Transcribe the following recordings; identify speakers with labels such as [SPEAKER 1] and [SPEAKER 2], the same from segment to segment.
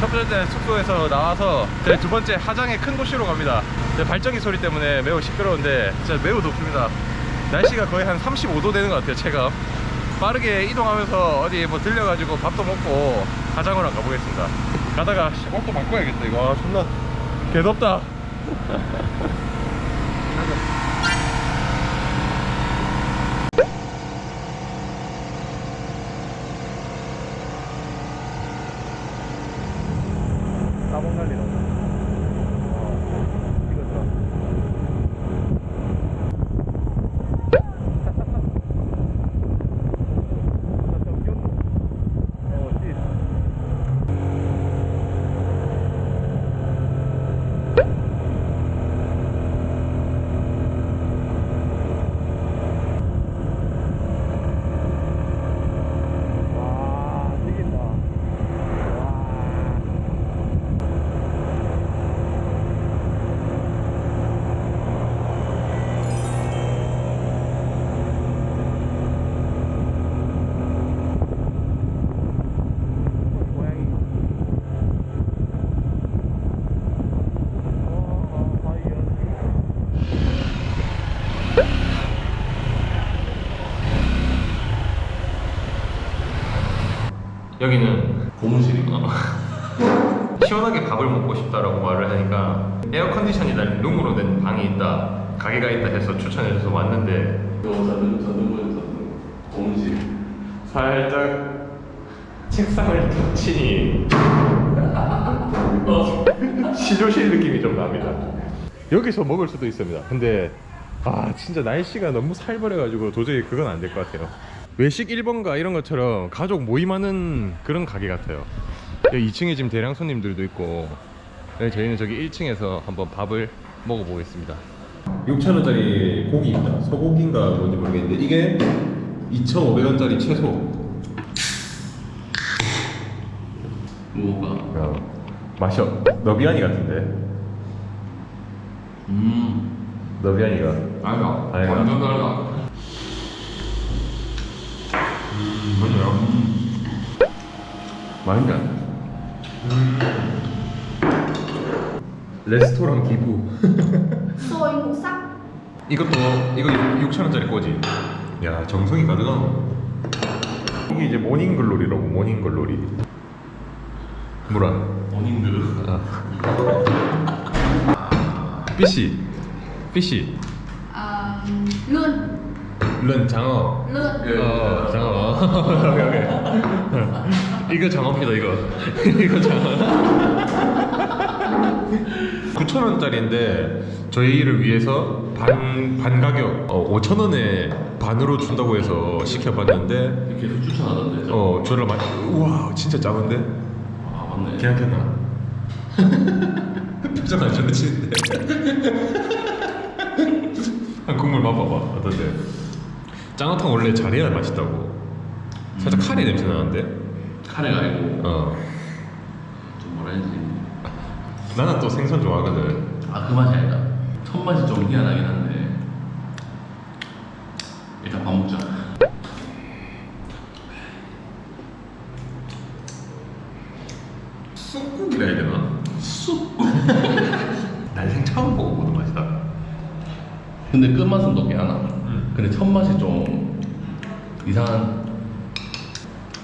[SPEAKER 1] 첫 번째 숙소에서 나와서 두 번째 하장의 큰 도시로 갑니다. 발전기 소리 때문에 매우 시끄러운데 진짜 매우 덥습니다. 날씨가 거의 한 35도 되는 것 같아요, 체감. 빠르게 이동하면서 어디 뭐 들려가지고 밥도 먹고 하장으로 가보겠습니다. 가다가 씨, 옷도 바꿔야겠다 이거. 아, 존나 개덥다. 따봉 날리다. 어, 이거 좋아. 와, 튀긴다. 와. 고양이. 어, 과연. 여기는 고무실이고 시원하게 밥을 먹고 싶다라고 말을 하니까 에어 컨디션이 달린 룸으로 된 방이 있다 가게가 있다 해서 추천해 줘서 왔는데
[SPEAKER 2] 저는 저는 공실
[SPEAKER 1] 살짝 책상을 툭 치니 시조실 느낌이 좀 납니다. 여기서 먹을 수도 있습니다. 근데 아 진짜 날씨가 너무 살벌해가지고 도저히 그건 안 될 것 같아요. 외식 1번가 이런 것처럼 가족 모임하는 그런 가게 같아요. 여기 2층에 지금 대량 손님들도 있고 네, 저희는 저기 1층에서 한번 밥을 먹어보겠습니다. 6,000원짜리 고기입니다. 소고기인가 뭔지 모르겠는데 이게 2,500원짜리 채소.
[SPEAKER 2] 뭐가
[SPEAKER 1] 야, 맛이 없- 너비아니 같은데?
[SPEAKER 2] 음
[SPEAKER 1] 너비아니가
[SPEAKER 2] 알가
[SPEAKER 1] 알가.
[SPEAKER 2] 완전 달라
[SPEAKER 1] 음? 맛있네. 음. 레스토랑 기부.
[SPEAKER 3] ngũ sắc
[SPEAKER 1] 이것도 이거 6,000원짜리 꼬지. 야 정성이 가득하노. 이게 이제 모닝 글로리라고 모닝 글로리. 뭐라?
[SPEAKER 2] 원인들
[SPEAKER 1] 아. 피시. 피시.
[SPEAKER 3] Ờ, lươn
[SPEAKER 1] 른 장어.
[SPEAKER 3] lươn
[SPEAKER 1] 어, 장어. 오케이, 오케이. 이거 장어입니다, 이거. 이거 장어. 9,000원짜리인데 저희를 위해서 반, 반 가격 어, 5,000원에 반으로 준다고 해서 시켜봤는데
[SPEAKER 2] 계속 추천하던데
[SPEAKER 1] 어, 저를 많이 우와, 진짜 작은데?
[SPEAKER 2] 아 맞네
[SPEAKER 1] 괜찮겠나? 표정 안 좋으시는데 한 국물 맛봐봐 어떤데? 짱어탕 원래 잘해야 맛있다고. 살짝 카레 냄새 나는데?
[SPEAKER 2] 카레가 아니고?
[SPEAKER 1] 어.
[SPEAKER 2] 좀 뭐라 해야지?
[SPEAKER 1] 나는 또 생선 좋아하거든.
[SPEAKER 2] 아 그 맛이 아니다. 첫 맛이 좀 희한하긴 한데. 일단 밥 먹자.
[SPEAKER 1] 쑥국이라 해야 되나? 쑥. 날생 처음 먹어보는 맛이다.
[SPEAKER 2] 근데 끝맛은 높게 하나.
[SPEAKER 1] 음.
[SPEAKER 2] 근데 첫 맛이 좀 이상한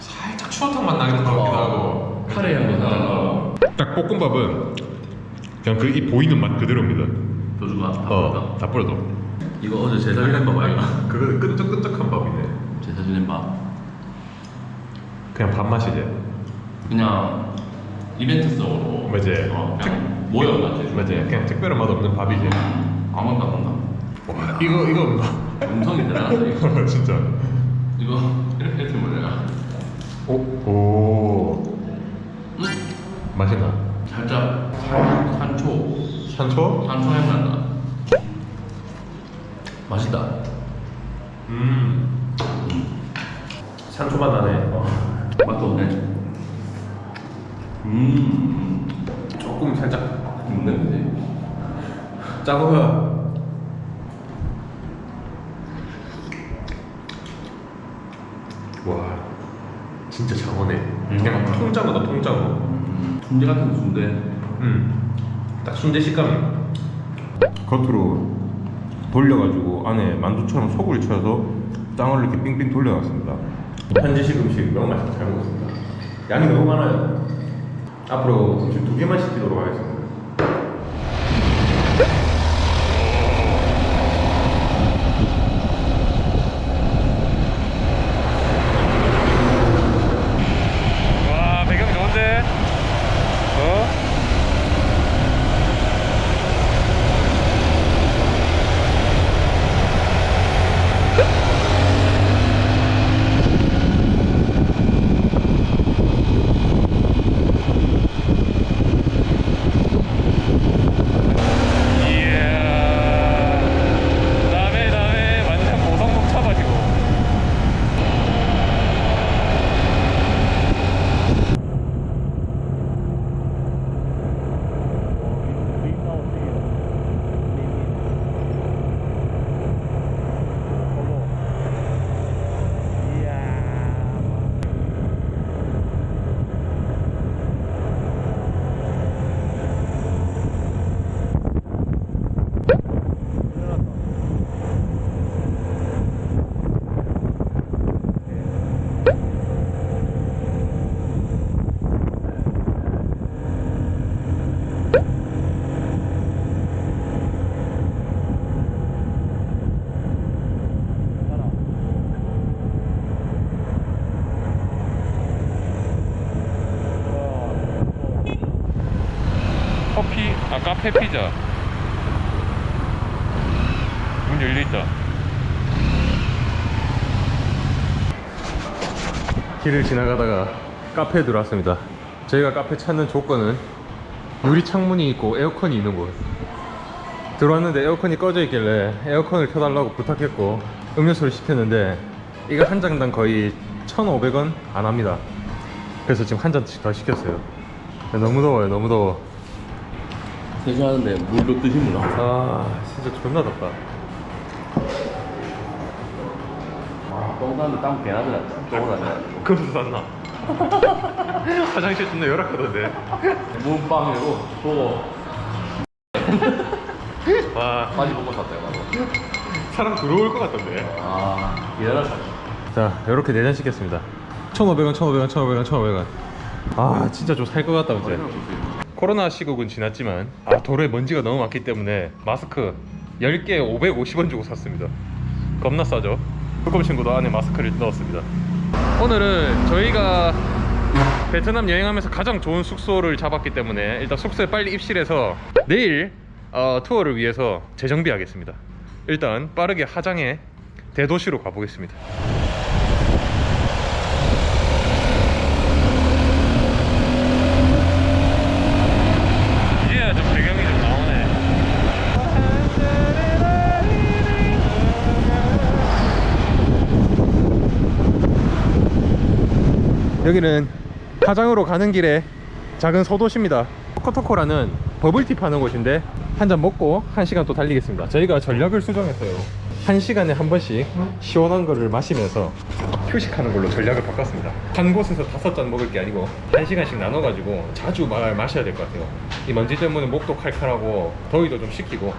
[SPEAKER 1] 살짝 추어탕 맛 나는 것 같기도
[SPEAKER 2] 어,
[SPEAKER 1] 하고.
[SPEAKER 2] 카레 향도 살짝
[SPEAKER 1] 어. 딱 볶음밥은 그냥 그 이 보이는 맛 그대로입니다.
[SPEAKER 2] 도주가 다
[SPEAKER 1] 어? 다 뿌려도.
[SPEAKER 2] 이거 어제 제사 지낸 밥 아이가?
[SPEAKER 1] 그거 끈적끈적한 밥이네.
[SPEAKER 2] 제사 지낸 밥.
[SPEAKER 1] 그냥 밥맛이지
[SPEAKER 2] 그냥 이벤트성으로.
[SPEAKER 1] 맞지?
[SPEAKER 2] 어, 그냥 모여가지고
[SPEAKER 1] 맞지? 그냥 특별한 맛 없는 밥이지.
[SPEAKER 2] 아무것도 안 한다
[SPEAKER 1] 와 이거 이거
[SPEAKER 2] 음성이 대단하다 이거
[SPEAKER 1] 진짜.
[SPEAKER 2] 이거 이렇게 이렇게 뭐냐?
[SPEAKER 1] 오, 오.
[SPEAKER 2] 음,
[SPEAKER 1] 맛있나?
[SPEAKER 2] 살짝 산, 산초.
[SPEAKER 1] 산초?
[SPEAKER 2] 산초 향 난다. 맛있다.
[SPEAKER 1] 음. 산초 맛 나네.
[SPEAKER 2] 어, 맛도 없네. 음.
[SPEAKER 1] 조금 살짝
[SPEAKER 2] 있는데
[SPEAKER 1] 짜고가 와 진짜 장어네 그냥
[SPEAKER 2] 음.
[SPEAKER 1] 통장어다 통장어
[SPEAKER 2] 음. 순대 같은 순대.
[SPEAKER 1] 음, 딱 순대 식감이 겉으로 돌려가지고 안에 만두처럼 속을 쳐서 땅을 이렇게 빙빙 돌려놨습니다. 현지식 음식 너무 맛있게 잘 먹었습니다. 양이 너무 많아요. 앞으로 음식 두 개만 시키도록 하겠습니다. 와 배경 좋은데? 어? 이야 다음에 다음에 완전 모성목 쳐가지고 커피 아 카페 피자. 문 열려있다 길을 지나가다가 카페에 들어왔습니다. 저희가 카페 찾는 조건은 유리 창문이 있고 에어컨이 있는 곳. 들어왔는데 에어컨이 꺼져 있길래 에어컨을 켜달라고 부탁했고 음료수를 시켰는데 이거 한 장당 거의 1,500원 안 합니다. 그래서 지금 한 잔씩 더 시켰어요. 너무 더워요 너무 더워
[SPEAKER 2] 세수하는데 물도 드시구나.
[SPEAKER 1] 아 진짜 존나 덥다
[SPEAKER 2] 아, 똥 싸는데 땀 개나더라. 똥을 안 나.
[SPEAKER 1] 그것도 쌌나? 화장실 존나 열악하던데
[SPEAKER 2] 문방으로 보고
[SPEAKER 1] 와
[SPEAKER 2] 빠지 보고 샀다 이거.
[SPEAKER 1] 사람 들어올 것 같던데
[SPEAKER 2] 아, 기다렸어.
[SPEAKER 1] 자 이렇게 4잔 시켰습니다 1,500원 1,500원 1,500원 1,500원 아 진짜 좀 살 것 같다 이제 코로나 시국은 지났지만 아 도로에 먼지가 너무 많기 때문에 마스크 10개 550원 주고 샀습니다. 겁나 싸죠? 불금 친구도 안에 마스크를 넣었습니다. 오늘은 저희가 베트남 여행하면서 가장 좋은 숙소를 잡았기 때문에 일단 숙소에 빨리 입실해서 내일 어, 투어를 위해서 재정비하겠습니다. 일단 빠르게 하장에 대도시로 가보겠습니다 이제야 좀 배경이 좀 나오네 여기는 하장으로 가는 길에 작은 소도시입니다. 토코토코라는 버블티 파는 곳인데 한 잔 먹고 한 시간 또 달리겠습니다. 저희가 전략을 수정했어요. 한 시간에 한 번씩 시원한 거를 마시면서 휴식하는 걸로 전략을 바꿨습니다. 한 곳에서 다섯 잔 먹을 게 아니고 한 시간씩 나눠가지고 자주 마, 마셔야 될 것 같아요. 이 먼지 때문에 목도 칼칼하고 더위도 좀 식히고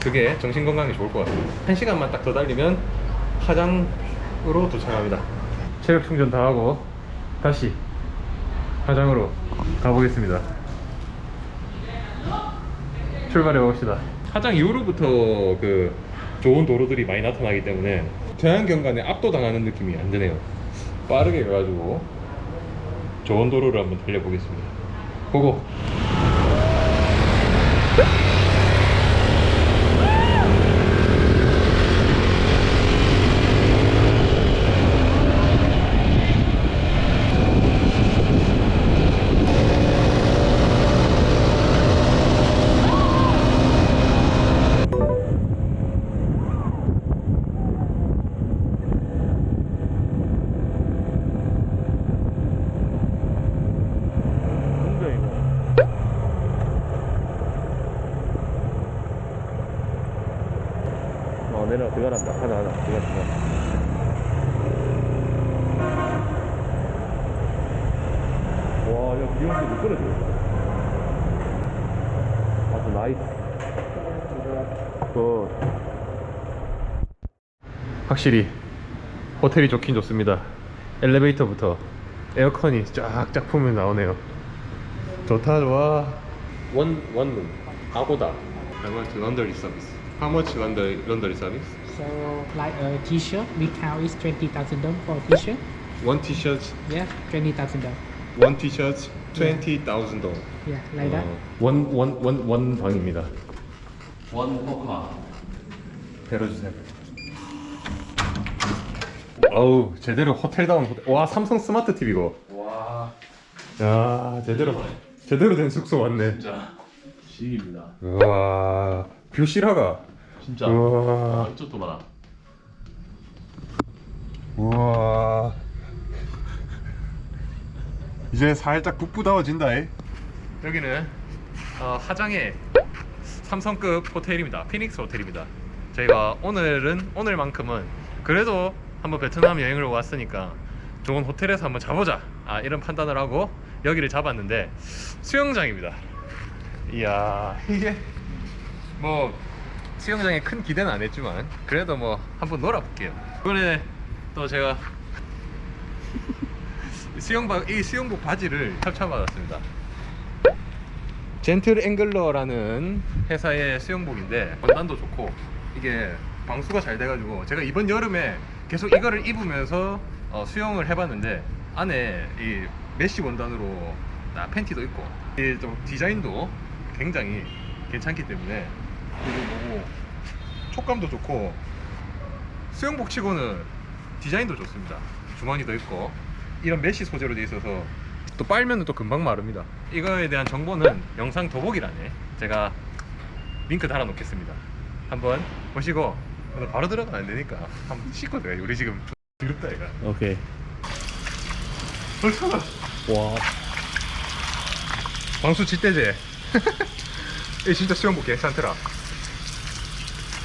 [SPEAKER 1] 그게 정신 건강에 좋을 것 같습니다 한 시간만 딱 더 달리면 화장으로 도착합니다. 체력 충전 다 하고 다시 화장으로 가보겠습니다. 출발해 봅시다. 화장 이후로부터 그 좋은 도로들이 많이 나타나기 때문에 태양경관에 압도당하는 느낌이 안 드네요. 빠르게 가가지고 좋은 도로를 한번 달려보겠습니다. 고고.
[SPEAKER 2] 어, 내려 들어간다. 하나 하나 들어가 들어가.
[SPEAKER 1] 미용실 못 끊어져. 나이스. 굿. 확실히 호텔이 좋긴 좋습니다. 엘리베이터부터 에어컨이 쫙쫙 품면 나오네요. 좋다 좋아. 원 원룸 아고다. I want laundry service. How much laundry laundry service?
[SPEAKER 4] So like a t-shirt, we count is twenty thousand dong for t-shirt.
[SPEAKER 1] One t-shirt,
[SPEAKER 4] Yeah, twenty thousand dong.
[SPEAKER 1] one t-shirt, twenty thousand dong.
[SPEAKER 4] Yeah, like that.
[SPEAKER 1] 원 원 원 원 방입니다.
[SPEAKER 2] 원 포카.
[SPEAKER 1] 열어주세요. 어우 제대로 호텔다운 호텔. 와 삼성 스마트 TV고.
[SPEAKER 2] 와,
[SPEAKER 1] 야 제대로 제대로 된 숙소 왔네.
[SPEAKER 2] 진짜 시입니다.
[SPEAKER 1] 우와 뷰 실화가.
[SPEAKER 2] 진짜.
[SPEAKER 1] 우와.
[SPEAKER 2] 아, 이쪽도 봐라.
[SPEAKER 1] 우와. 이제 살짝 북부다워진다. 여기는 어, 하장의 삼성급 호텔입니다. 피닉스 호텔입니다. 저희가 오늘은 오늘만큼은 그래도 한번 베트남 여행을 왔으니까 좋은 호텔에서 한번 자보자. 아, 이런 판단을 하고 여기를 잡았는데 수영장입니다. 이야 이게 뭐 수영장에 큰 기대는 안 했지만 그래도 뭐 한번 놀아볼게요. 이번에 또 제가 수영복 이 수영복 바지를 협찬받았습니다. 젠틀 앵글러라는 회사의 수영복인데 원단도 좋고 이게 방수가 잘 돼가지고 제가 이번 여름에 계속 이거를 입으면서 어, 수영을 해봤는데 안에 이 메쉬 원단으로 나 팬티도 있고 이 좀 디자인도 굉장히 괜찮기 때문에 이거 보고 촉감도 좋고 수영복 치고는 디자인도 좋습니다. 주머니도 있고 이런 메쉬 소재로 돼 있어서 또 빨면 또 금방 마릅니다. 이거에 대한 정보는 영상 더보기란에 제가 링크 달아 놓겠습니다. 한번 보시고 오늘 바로 들어가면 안 되니까 한번 씻고 들어가요. 우리 지금 드럽다 이가.
[SPEAKER 2] 오케이.
[SPEAKER 1] 벌써
[SPEAKER 2] 와,
[SPEAKER 1] 방수 짓대제. 이 진짜 수영복 괜찮더라.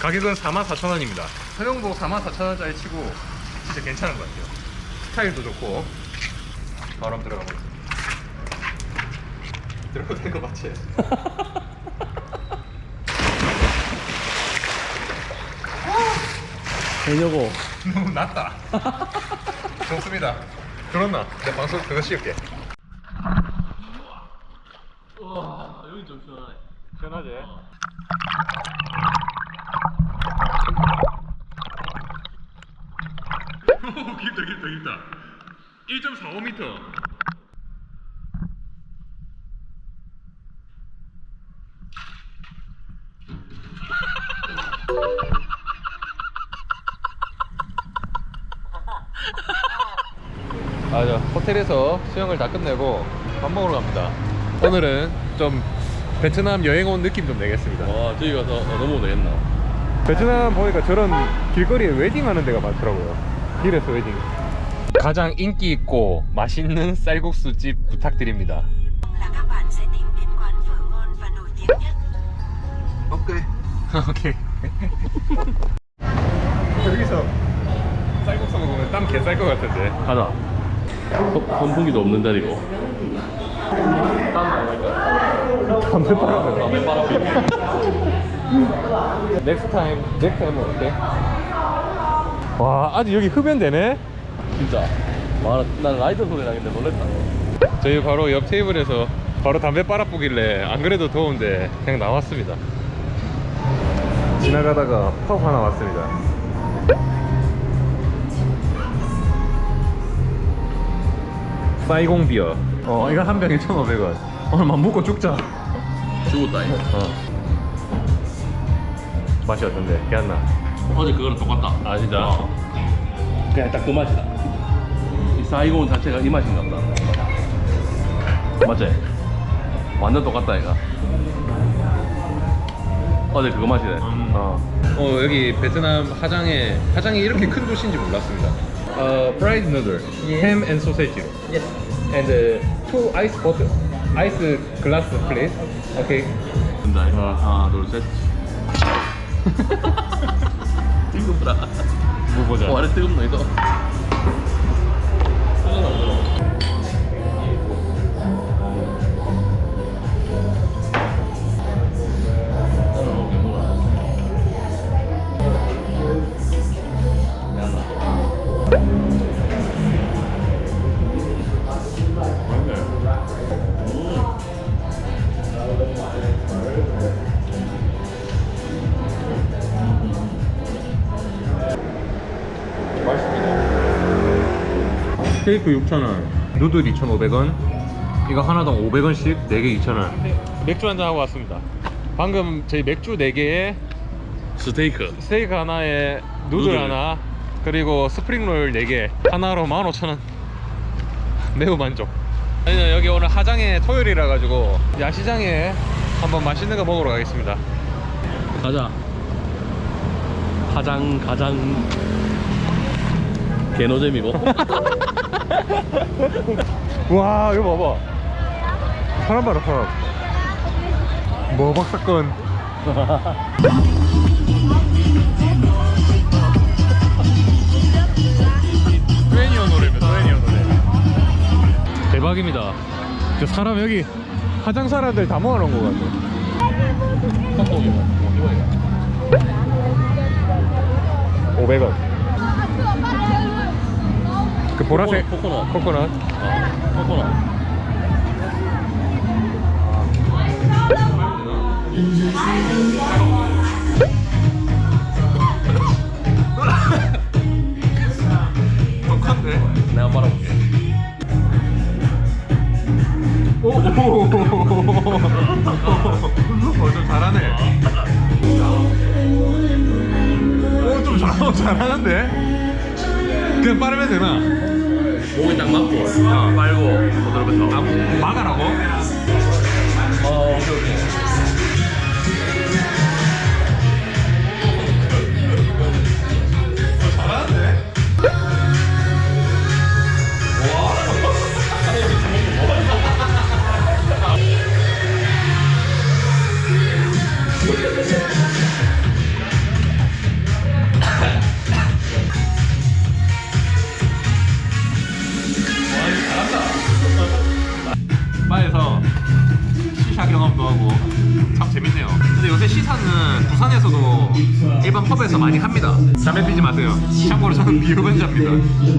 [SPEAKER 1] 가격은 44,000원입니다. 수영복 44,000원짜리 치고 진짜 괜찮은 것 같아요. 스타일도 좋고 바로 한번 들어가 보겠습니다. 들어가도 된거 맞지?
[SPEAKER 2] 되냐고.
[SPEAKER 1] 너무 낮다. 좋습니다. 들었나? 내 방송 그거 씌울게.
[SPEAKER 2] 와, 여기 좀 시원하네.
[SPEAKER 1] 시원하지? 1m 1.45m 아, 저 호텔에서 수영을 다 끝내고 밥 먹으러 갑니다. 오늘은 좀 베트남 여행 온 느낌 좀 내겠습니다.
[SPEAKER 2] 와 저기 가서 어, 너무 내겠나
[SPEAKER 1] 베트남 보니까 저런 길거리에 웨딩 하는 데가 많더라고요. 길에서 웨딩. 가장 인기 있고 맛있는 쌀국수 집 부탁드립니다. 오케이. 오케이. 여기서 쌀국수 먹으면 땀 개쌀 것 같은데.
[SPEAKER 2] 가자. 선- 선풍기도 없는 자리고.
[SPEAKER 1] 담배 빨아.
[SPEAKER 2] 담배 빨아
[SPEAKER 1] 넥스트 타임, 넥스트 타임 먹을게. 와, 아직 여기 흡연되네?
[SPEAKER 2] 진짜. 와, 난 라이더 소리 나겠는데 놀랬다.
[SPEAKER 1] 저희 바로 옆 테이블에서 바로 담배 빨아보길래 안 그래도 더운데 그냥 나왔습니다. 지나가다가 펍 하나 왔습니다. 사이공 비어. 어, 이거 한 병에 1,500원. 오늘만 먹고 죽자.
[SPEAKER 2] 죽었다. 잉
[SPEAKER 1] 어. 맛이 어떤데? 괜찮나?
[SPEAKER 2] 어제 그거랑 똑같다.
[SPEAKER 1] 아, 진짜?
[SPEAKER 2] 어. 그냥 딱 그 맛이다. 이 사이공 자체가 이 맛인가 보다. 맞지? 완전 똑같다, 이가. 어제 그거 맛이네.
[SPEAKER 1] 어. 어 여기 베트남 하장에 하장이 이렇게 큰 도시인지 몰랐습니다. 어 프라이드 누들, 햄 앤 소세지로.
[SPEAKER 4] Yes.
[SPEAKER 1] And uh, two ice bottle, ice glass please. Okay.
[SPEAKER 2] 된다. 하나, 둘, 셋. 뜨겁다.
[SPEAKER 1] 뭐 보자.
[SPEAKER 2] 와래 뜨겁노, 이거.
[SPEAKER 1] 스테이크 6,000원, 누들 2,500원, 이거 하나당 500원씩 4개 2,000원. 맥주 한잔 하고 왔습니다. 방금 저희 맥주 4개에
[SPEAKER 2] 스테이크.
[SPEAKER 1] 스테이크 하나에 누들,
[SPEAKER 2] 누들.
[SPEAKER 1] 하나, 그리고 스프링롤 4개 하나로 15,000원. 매우 만족. 저희는 여기 오늘 하장에 토요일이라 가지고 야시장에 한번 맛있는 거 먹으러 가겠습니다.
[SPEAKER 2] 가자. 가장 가장 개노잼이고.
[SPEAKER 1] 와 이거 봐봐. 사람 봐라 사람. 뭐 박 사건. 트레니어 노래입니다 트레니어 노래. 대박입니다. 저 사람 여기 화장 사람들 다 모아놓은 거 같아.
[SPEAKER 2] 콩콩이다.
[SPEAKER 1] 500원 그 보라색
[SPEAKER 2] 코코넛.
[SPEAKER 1] 코코넛
[SPEAKER 2] 어, 코코넛.
[SPEAKER 1] 똑같네
[SPEAKER 2] 내가 말아볼게.
[SPEAKER 1] 오좀 잘하네 오 좀 잘, 잘하는데 그냥 빠르면 되나?
[SPEAKER 2] 목이 딱 맞고.
[SPEAKER 1] 어.
[SPEAKER 2] 빨고. 부드럽게
[SPEAKER 1] 아, 막아라고?
[SPEAKER 2] 어, 오케이, 오케이.
[SPEAKER 1] 시사 경험도 하고 참 재밌네요. 근데 요새 시사는 부산에서도 일반 펍에서 많이 합니다. 담배 피지 마세요. 참고로 저는 비흡연자입니다.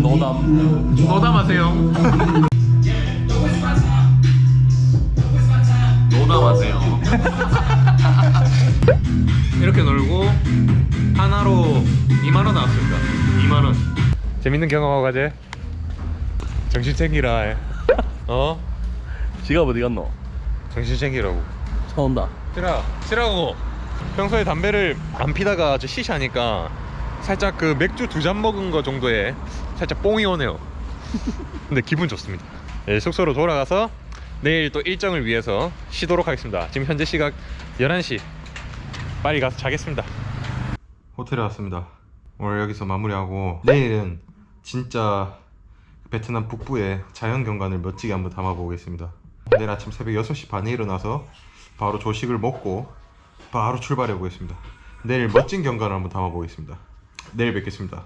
[SPEAKER 2] 노담.
[SPEAKER 1] 노담하세요. 노담하세요. 이렇게 놀고 하나로 2만 원 나왔습니다. 2만 원. 재밌는 경험하고 가재. 정신 챙기라. 어?
[SPEAKER 2] 지갑 어디 갔노?
[SPEAKER 1] 정신 챙기라고.
[SPEAKER 2] 차 온다.
[SPEAKER 1] 싫어 싫어하고. 평소에 담배를 안 피다가 저 시시하니까 살짝 그 맥주 두 잔 먹은 거 정도에 살짝 뽕이 오네요. 근데 기분 좋습니다. 네, 숙소로 돌아가서 내일 또 일정을 위해서 쉬도록 하겠습니다. 지금 현재 시각 11시. 빨리 가서 자겠습니다. 호텔에 왔습니다. 오늘 여기서 마무리하고 내일은 진짜 베트남 북부의 자연 경관을 멋지게 한번 담아보겠습니다 내일 아침 새벽 6시 반에 일어나서 바로 조식을 먹고 바로 출발해 보겠습니다. 내일 멋진 경관을 한번 담아 보겠습니다. 내일 뵙겠습니다.